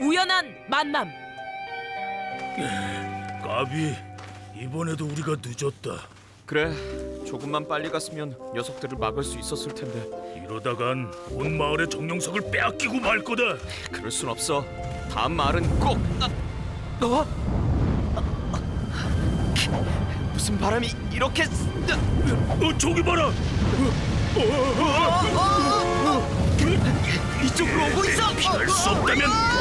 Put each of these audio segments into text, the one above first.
우연한 만남. 까비 이번에도 우리가 늦었다 그래 조금만 빨리 갔으면 녀석들을 막을 수 있었을 텐데 이러다간 온 마을의 정령석을 빼앗기고 말 거다 그럴 순 없어 다음 말은 꼭 아, 어? 무슨 바람이 이렇게 쓰- 어 저기 봐라 이쪽으로 오고 있어 피할 수 없다면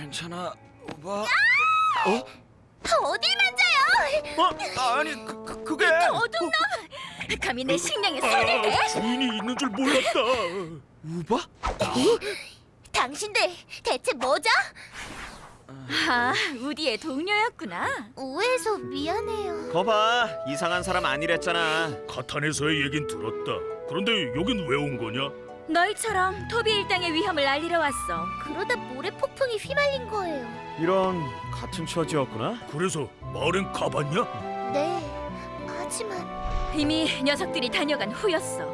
괜찮아 오바 어딜 만져요? 어? 아니 그, 그, 그게 도둑놈! 감히 내 식량에 손을 대? 아, 주인이 있는 줄 몰랐다 우바? 당신들 대체 뭐죠? 아, 우디의 동료였구나. 오해해서 미안해요. 거봐 이상한 사람 아니랬잖아 카탄에서의 얘긴 들었다 그런데 여긴 왜 온 거냐? 너희처럼 토비 일당의 위험을 알리러 왔어. 그러다 모래 폭풍이 휘말린 거예요. 이런 같은 처지였구나 그래서 마을엔 가봤냐? 네, 하지만 이미 녀석들이 다녀간 후였어.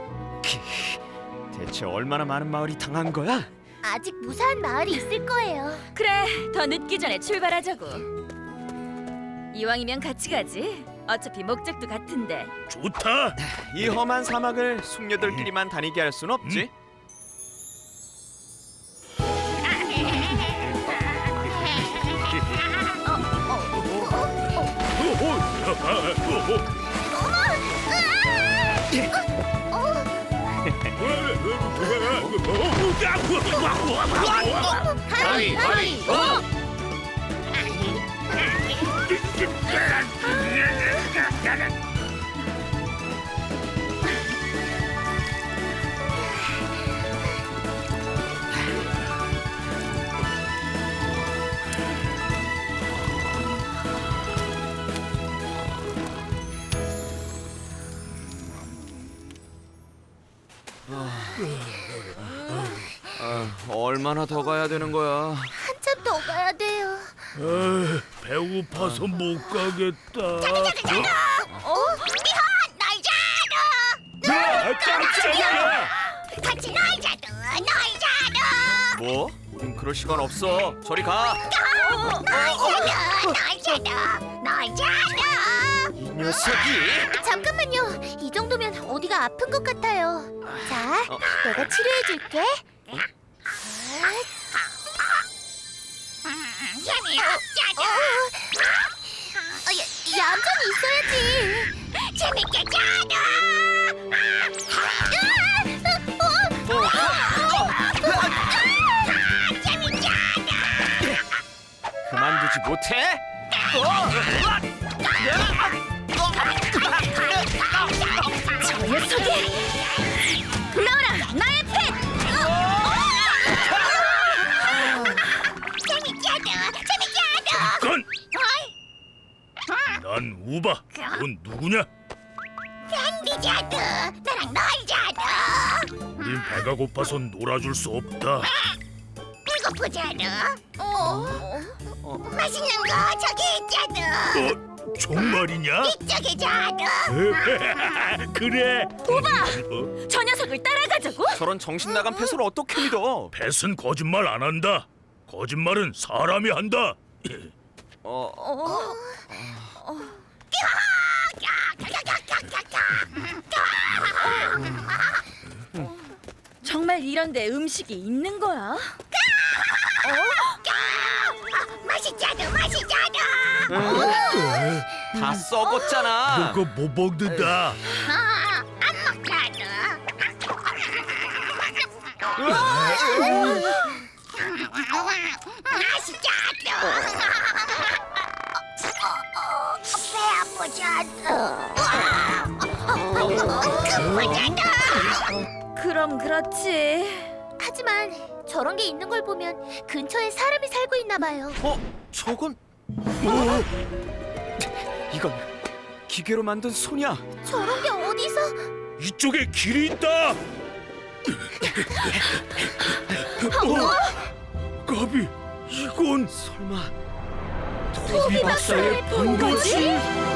대체 얼마나 많은 마을이 당한 거야? 아직 무사한 마을이 있을 거예요. 그래, 더 늦기 전에 출발하자고. 이왕이면 같이 가지. 어차피 목적도 같은데. 좋다 이 험한 사막을 숙녀들끼리만 다니게 할 순 없지 하이, 하이, 어! 아, 얼마나 더 가야 되는 거야 한참 더 가야 돼요. 아, 배고파서 못 가겠다 어? 미혼, 아, 깜짝이야 같이 널 자도, 널 자도! 뭐? 우린 그럴 시간 없어 저리 가널 자도, 널 자도, 널 자도! 이 녀석이 잠깐만요. 이 정도면 어디가 아픈 것 같아요. 자, 내가 치료해줄게. 재미없잖아. 어, 야, 얌전히 있어야지. 재밌게 자도. 그만두지 못해? 저 녀석이! 나와라, 나의 펫! 재밌게 하다, 재밌게 하다! 건! 난 우바 넌 누구냐? 샌디자드, 나랑 널 자드! 우린 배가 고파서 놀아줄 수 없다 배고프자드? 어? 맛있는 거 저기 있자드! 어? 정말이냐? 이쪽에 자드! 그래 오바! 어? 저 녀석을 따라가자고? 저런 정신 나간 펫을 어떻게 믿어? 뱃은 거짓말 안 한다 거짓말은 사람이 한다 어, 어? 정말 이런데 음식이 있는 거야? 어? 다 썩었잖아. 그거 못 먹는다 아, 안. 배 아프자드. 그럼 그렇지. 하지만 저런 게 있는 걸 보면 근처에 사람이 살고 있나 봐요. 어, 저건 어? 이건 기계로 만든 소냐? 저런 게 어디서? 이쪽에 길이 있다 어? 까비 이건 설마 토비 박사의 본거지?